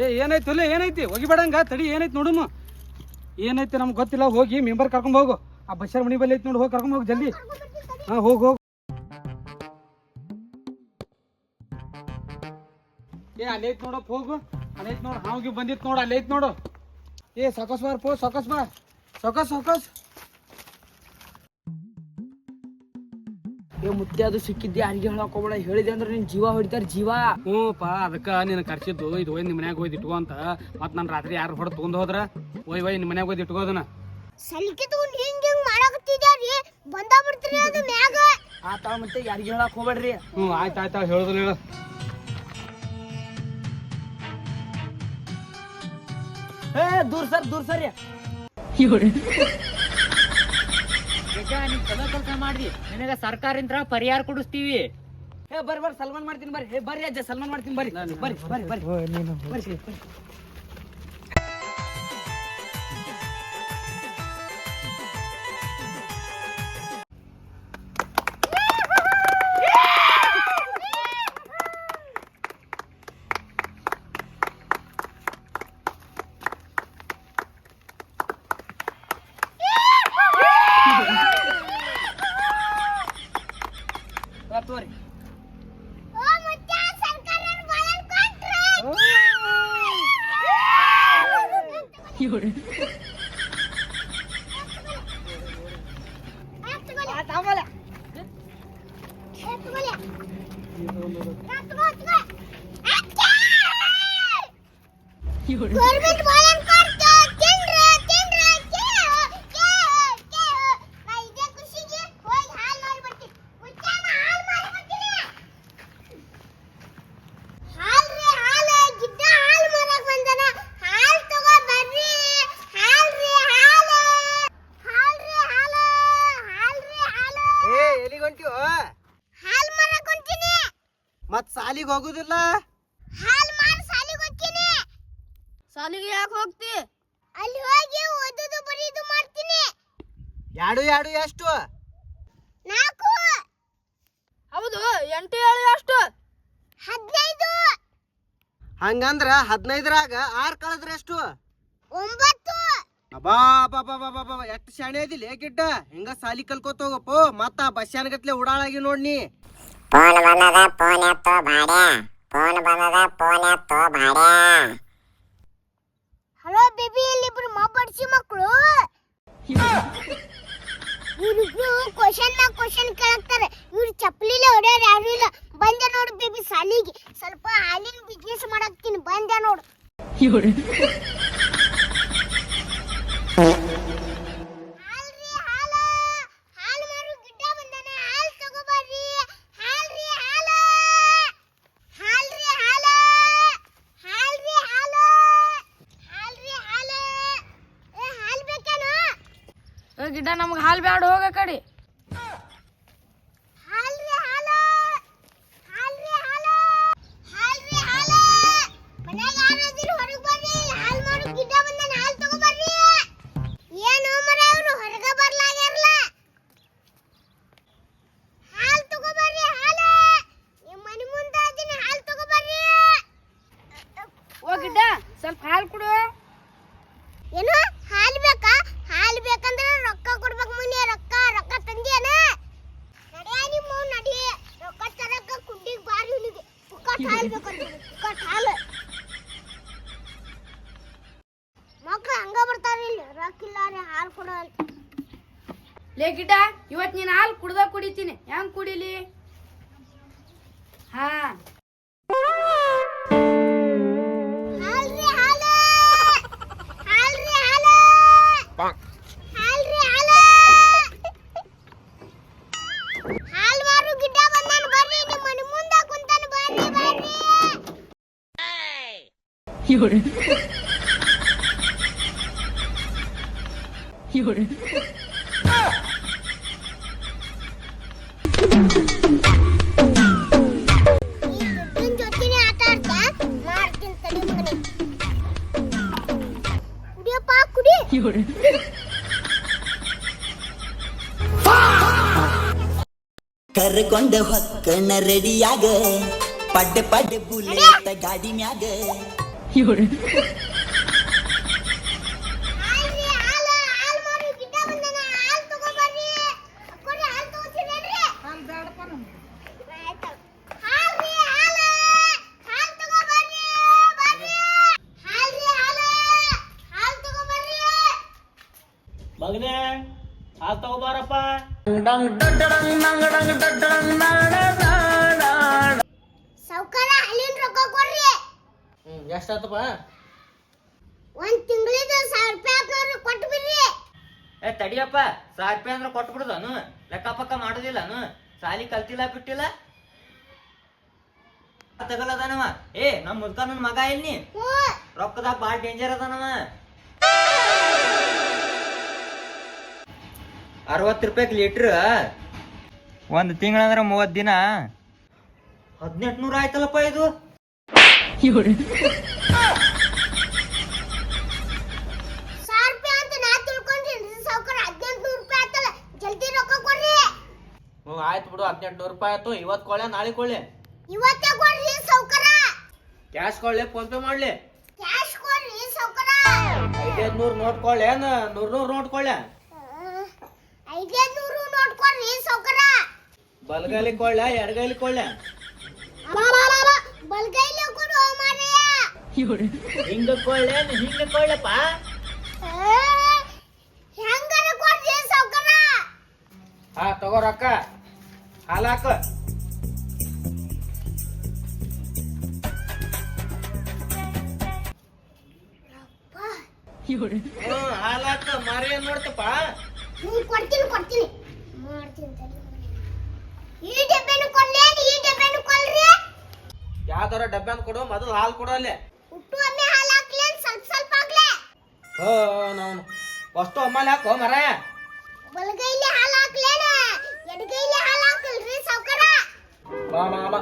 ಏ ಏನೈತಿ ಇಲ್ಲ ಏನೈತಿ ಹೋಗಿಬೇಡಂಗ ತಡಿ ಏನೈತಿ ನೋಡಮ್ಮ ಏನೈತಿ ನಮ್ಗೆ ಗೊತ್ತಿಲ್ಲ, ಹೋಗಿ ಮೆಂಬರ್ ಕರ್ಕೊಂಡ್ ಹೋಗು. ಆ ಬಸ್ಸರ್ ಮನಿ ಬಲ್ಲಿ ಐತಿ ನೋಡಿ, ಹೋಗಿ ಕರ್ಕೊಂಡು ಹೋಗಿ ಜಲ್ದಿ. ಹಾ, ಹೋಗಿ, ಹೋಗು. ಏ ಅಲ್ಲೈತಿ ನೋಡಪ್ಪ, ಹೋಗು. ಅಲ್ಲೈತಿ ನೋಡು, ಹಾವಿಗೆ ಬಂದಿತ್ತು ನೋಡು ಅಲ್ಲೈತಿ ನೋಡು. ಏ, ಸಾಕಸ್ ಬಾರ್ ಸಾಕಸ್ ಬಾ ಸಾಕಸ್ ಸಾಕಸ್. ಮುತ್ತೆ ಅದು ಸಿಕ್ಕಿದ್ದೆ ಯಾರಿಗೆ ಹೇಳಕ್ ಹೋಗ್ಬೇಡ. ಹೇಳಿದೆ ಅಂದ್ರೆ ನಿನ್ ಜೀವ ಹೊಡಿತಾರ ಜೀವ. ಹ್ಞೂ ಪಾ ಅದಕ್ಕೆ ನಿನ್ನ ಕರ್ಸಿದ್ದು ಇದು ಹೋಯ್ ನಿಮ್ಮ ಮನ್ಯಾಗ ಹೋಯ್ದು ಇಟ್ಕೋ ಅಂತ. ಮತ್ತೆ ನಾನು ರಾತ್ರಿ ಯಾರು ಹೊಡೆದು ತೊಗೊಂಡು ಹೋದ್ರ? ಒಯ್ ಒಯ್ ನಿಮ್ಮ ಮನ್ಯಾಗ ಹೋಯ್ದು ಇಟ್ಕೋದನ ಸಲಿಕೆ ತಗೊಂಡ್ ಹಿಂಗ್ ಹಿಂಗ್ ಮಾಡಾಕತ್ತಿದ್ಯಾರಿ? ಬಂದ ಬಿಡ್ತೀರಿ ಅದು ಮ್ಯಾಗ. ಆತ ಮತ್ತೆ ಯಾರಿಗೆ ಹೇಳಕ್ ಹೋಗ್ಬೇಡ್ರಿ. ಹ್ಞೂ ಆಯ್ತು ಆಯ್ತು ಹೇಳೋದಿಲ್ಲ ಹೇಳು. ಏ ದೂರ ಸರ್ ದೂರ ಸರಿ. ಕೆಲಸ ಮಾಡ್ರಿ ನಿನಗ ಸರ್ಕಾರಿಂದ ಪರಿಹಾರ ಕೊಡಿಸ್ತೀವಿ. ಹೇ ಬರ್ರಿ ಬರ್ರಿ ಸಲ್ಮಾನ್ ಮಾಡ್ತೀನಿ ಬರ್ರಿ. ಏ ಬರ್ರಿ ಅಜ್ಜ ಸಲ್ಮಾನ್ ಮಾಡ್ತೀನಿ ಬರ್ರಿ. ಬರ್ರಿ ಬರ್ರಿ ಬರ್ರಿ. ಬರ್ರಿ ಬರ್ರಿ. Yeah, ಸಾಲಿಗೆ ಹೋಗುದಿಲ್ಲ? ಹಾಲ್ ಮಾರ್ ಸಾಲಿಗೆ ಹೋಗ್ತೀನಿ. ಸಾಲಿಗೆ ಯಾಕೆ ಹೋಗ್ತಿ? ಅಲ್ಲಿ ಹೋಗಿ ಓದುದು ಬರೀದು ಮಾಡ್ತೀನಿ. ಯಾಡು ಯಾಡು ಎಷ್ಟು? ನಾಲ್ಕು. ಹೌದು ಎಂಟು ಏಳು ಎಷ್ಟು? ಹದಿನೈದು. ಹಂಗಂದ್ರ ಹದಿನೈದರಾಗ ಆರ್ ಕಳೆದ್ರ ಎಷ್ಟು? ಒಂಬತ್ತು. ಅಬಾ ಬಾಬಾ ಎಷ್ಟು ಶಾಣೆ ಅದಿಲ್ಲ ಗಿಡ್ಡ? ಹಿಂಗ ಸಾಲಿ ಕಲ್ಕೋತ ಹೋಗಪ್ಪ? ಮತ್ತ ಬಸ್ಯಾನ ಗತ್ಲೆ ಉಡಾಳಾಗಿ ನೋಡ್ನಿ ಫೋನ್ ಬಂದದ ಫೋನ್ ಎತ್ತೋ ಬಾಡ್ಯಾ. ಫೋನ್ ಬಂದದ ಫೋನ್ ಎತ್ತೋ ಬಾಡ್ಯಾ. ಹಲೋ ಬೇಬಿ ಇಲ್ಲಿಬ್ರು ಮಾಬಡ್ಸಿ ಮಕ್ಕಳು ಇವ್ರಿಬ್ರು ಕ್ವಶನ್ ನಾ ಕ್ವಶನ್ ಕೇಳ್ತಾರೆ ಇವ್ರು ಚಪ್ಪಲಿಲೆ ಹೊಡೆಯೋರು ಯಾರು ಇಲ್ಲ. ಬಂದೆ ನೋಡು ಬೇಬಿ ಸಾಲಿಗೆ. ಸ್ವಲ್ಪ ಹಾಲಿನ ಬಿಸ್ನೆಸ್ ಮಾಡಾಕ್ತೀನಿ. ಬಂದೆ ನೋಡು ಹಾಲ್ರಿ ಹಾಲ ಹಾಲ್ ಮಾರು ಗಿಡ್ಡ ಬಂದಾನ ಹಾಲ್ ತಗೋಬರ್ರಿ ಹಾಲ್ರಿ ಹಾಲ ಹಾಲ್ರಿ ಹಾಲ ಹಾಲ್ರಿ ಹಾಲ ಹಾಲ್ರಿ ಹಾಲ ಏ ಹಾಲ್ ಬೇಕೇನು ಗಿಡ್ಡ ನಮ್ಗೆ ಹಾಲು ಬ್ಯಾಡ ಹೋಗ ಕಡೆ ಹಾಲ್ರಿ ಹಾಲ ಹಾಲ್ರಿ ಹಾಲ ಹಾಲ್ರಿ ಹಾಲ ಮನ್ಯಾಗ ಯಾರಾದ್ರೂ ಹೊರಗೆ ಬರ್ರಿ ಹಾಲ್ ಮಾರು ಗಿಡ್ಡ ಬಂದಾನ ಹಾಲ್ ತಗೋಬರ್ರಿ ಏನು ಮರ ಇವ್ರು ಹೊರಗೆ ಬರ್ಲಾಗ್ಯಾರಲ್ಲ ಹಾಲ್ ತಗೋಬರ್ರಿ ಹಾಲ ನಿಮ್ಮ ಮನೆ ಮುಂದೆ ನಮ್ಗೆ ಹಾಲ್ ಬ್ಯಾಡ ಹೋಗ ಕಡಿ. ಸ್ವಲ್ಪ ಹಾಲು ಕೊಡು. ಏನು? ಬೇಕಂದ್ರೆ ರೊಕ್ಕ ಕೊಡ್ಬೇಕು ಮುನಿ ರೊಕ್ಕ ರೊಕ್ಕ ತಂದಿಯನ? ನಡಿಯ ನಿಮ್ಮ ನಡಿ ರೊಕ್ಕ ತರಕ ಬಾರಿ ಇವನಿಗೆ ಪುಕ್ಕಟ್ ಹಂಗ ಬರ್ತಾರ ಇಲ್ಲಿ. ರೊಕ್ಕ ಇಲ್ಲ ರೀ ಹಾಲು ಲೇ ಗಿಡ ಹಾಲು ಕುಡ್ದ ಕುಡಿತೀನಿ. ಹೆಂಗ್ ಕುಡಿಲಿ? ಹಾ. ನಿನ್ ಜೊತೆನೆ ಆಟ ಆಡ್ತಾ ಮಾಡ್ತೀನಿ ತಡಿ ಮಗನೇ ಕುಡಿಯಪ್ಪ ಕುಡಿ ಕರ್ಕೊಂಡ ಹೊಕ್ಕಣ ರೆಡಿಯಾಗ ಪಡ್ಡೆ ಪಡ್ಡೆ ಬುಲೆಟ್ ಗಾಡಿ ಮ್ಯಾಗ ಹಾಲು ತಗೊಂಬರ್ರಿ. ಮಗನೇ ಹಾಲ್ ತಗೋಬಾರಪ್ಪ. ಸಾವ್ಕಾರ ಕೊಡ್ರಿ ಹ್ಮ್ ಎಷ್ಟಾತಪ್ಪ ಒಂದ್ ತಿಂಗಳಿದ ಸಾವಿರ ರೂಪಾಯಿ ಕೊಟ್ಟು ಬಿಡ್ರಿ. ಏ ತಡಿಯಪ್ಪ ಸಾವಿರ ರೂಪಾಯಿ ಅಂದ್ರೆ ಕೊಟ್ಟು ಬಿಡುದಾನು ಪಕ್ಕ ಮಾಡೋದಿಲ್ಲನು ಸಾಲಿ ಕಲ್ತಿಲ್ಲ ಬಿಟ್ಟಿಲ್ಲ. ತಗಲದಾನವ. ಏ ನಮ್ಮ ಮುದ್ಕ ನನ್ನ ಮಗ ಹ್ಞೂ. ರೊಕ್ಕದಾಗ ಭಾಳ ಡೇಂಜರ್ ಅದಾನವ. ಅರವತ್ತು ರೂಪಾಯಿ ಲೀಟ್ರ್ ಒಂದು ತಿಂಗಳಂದ್ರೆ ಮೂವತ್ತು ದಿನ. ಹದಿನೆಂಟು ನೂರ ಆಯ್ತಲ್ಲಪ್ಪ ಇದು. ಹ್ಞೂ ಆಯ್ತು ಬಿಡು ಹದಿನೆಂಟು ನೂರು ರೂಪಾಯಿ ಆಯ್ತು. ಇವತ್ತು ಕೊಳ್ಳೆ ನಾಳೆ ಕೊಳ್ಳೆ ಇವತ್ತೇ ಕೊಡ್ರಿ ಸೌಕರ. ಕ್ಯಾಶ್ ಕೊಳ್ಳೆ ಫೋನ್ ಪೇ ಮಾಡ್ಲಿ? ಕ್ಯಾಶ್ ಕೊಡ್ರಿ ಸೌಕರ. ಐದೈದು ನೂರು ನೋಟ್ ಕೊಳ್ಳೆ ನೂರು ನೂರು ನೋಟ್ ಕೊಳ್ಳೆ ಐದೈದು ನೂರು ನೋಟ್ ಕೊಡ್ರಿ ಸೌಕರ. ಬಲಗೈಲಿ ಕೊಳ್ಳೆ ಎಡಗೈಲಿ ಕೊಳ್ಳೆ ಬಲ್ಗೈಲಿ ಕೊಡು ಮಾರಯ್ಯ ಹಿಂಗ ಕೊಳ್ಳೆ ಹಿಂಗ ಕೊಳ್ಳೆಪ್ಪ ಹೆಂಗಾರ ಕೊಡ್ರಿ ಸಾವ್ಕಾರ ಹಾ ತಗೋ ರೊಕ್ಕ. ಹಾಲು ಹಾಕ. ಹ್ಮ್ ಹಾಲು ಹಾಕ. ಮಾರಿ ಏನ್ ನೋಡ್ತಪ್ಪ ನೀ ಕೊಡ್ತೀನಿ ಕೊಡ್ತೀನಿ. ಮಾಡ್ತೀನಿ ಈ ಡಬ್ಬೆನು ಕೊಡ್ಲೇನ್ ಈ ಡಬ್ಬೆನು ಕೊಲ್ರಿ ಯಾವ್ದಾರ ಡಬ್ಬೆ ಕೊಡು ಮೊದಲು ಹಾಲು ಕೊಡು ಅಲ್ಲಿ ಹುಟ್ಟು ಒಮ್ಮೆ ಹಾಲು ಹಾಕ್ಲೇನ್ ಸ್ವಲ್ಪ ಸ್ವಲ್ಪ ಆಗ್ಲೇ ನಾವು ಅಷ್ಟು ಅಮ್ಮಲ್ಲಿ ಹಾಕೋ ಮರ ಬಲಗೈಲಿ ಹಾಲು ಹಾಕ್ಲೇನ. ಎಡಗೈಲಿ ಹಾಲು ಹಾಕಲ್ರಿ ಸಾವ್ಕಾರ. ಬಾ ಬಾ ಬಾ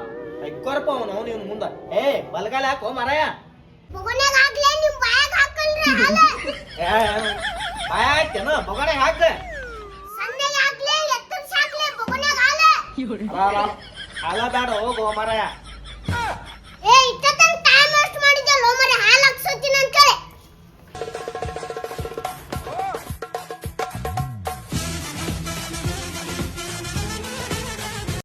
ಐಕೋರಪ್ಪ ಅವನು ಅವ್ನು ಮುಂದೆ ಮುಂದ. ಏ ಬಲಗಾಲ ಹಾಕೋ ಮರಾಯ ಹಾಕ್ಲೇ ನಿಮ್ಮ ಬಾಯಾಗ ಹಾಕಲ್ರಿ ಹಾಲು. ಏ ಬಾಯ ಆಯ್ತೇನು? ಬೊಗಣೆ ಹಾಕ. ಸಣ್ಣಗೆ ಹಾಕ್ಲೇ ಎತ್ತರ ಸಾಕ್ಲೇ ಬೊಗನ್ಯಾಗ ಹಾಲು. ಬೇಡ ಹೋಗೋ ಮರಾಯ ಏ ಇಷ್ಟ ಟೈಮ್ ವೇಸ್ಟ್ ಮಾಡಿದ್ದೆ ಲೋ ಮರೆ ಹಾಲು ಹಾಕ್ಸೋತೀನಿ